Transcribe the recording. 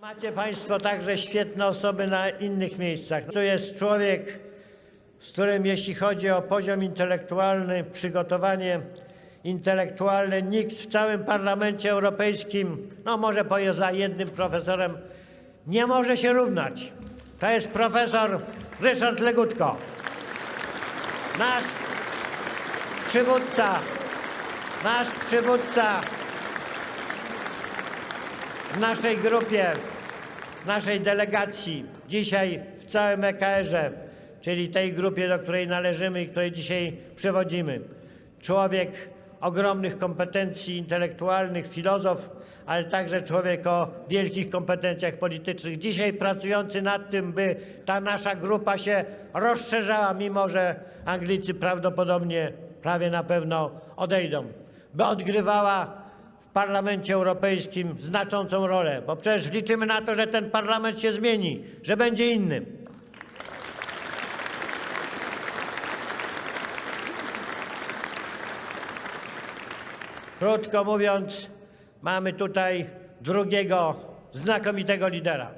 Macie Państwo także świetne osoby na innych miejscach. To jest człowiek, z którym jeśli chodzi o poziom intelektualny, przygotowanie intelektualne, nikt w całym Parlamencie Europejskim, no może poza jednym profesorem, nie może się równać. To jest profesor Ryszard Legutko. Nasz przywódca, nasz przywódca w naszej grupie, w naszej delegacji, dzisiaj w całym EKR-ze, czyli tej grupie, do której należymy i której dzisiaj przewodzimy. Człowiek ogromnych kompetencji intelektualnych, filozof, ale także człowiek o wielkich kompetencjach politycznych. Dzisiaj pracujący nad tym, by ta nasza grupa się rozszerzała, mimo że Anglicy prawdopodobnie prawie na pewno odejdą, by odgrywała Parlamencie Europejskim znaczącą rolę, bo przecież liczymy na to, że ten parlament się zmieni, że będzie inny. Krótko mówiąc, mamy tutaj drugiego znakomitego lidera.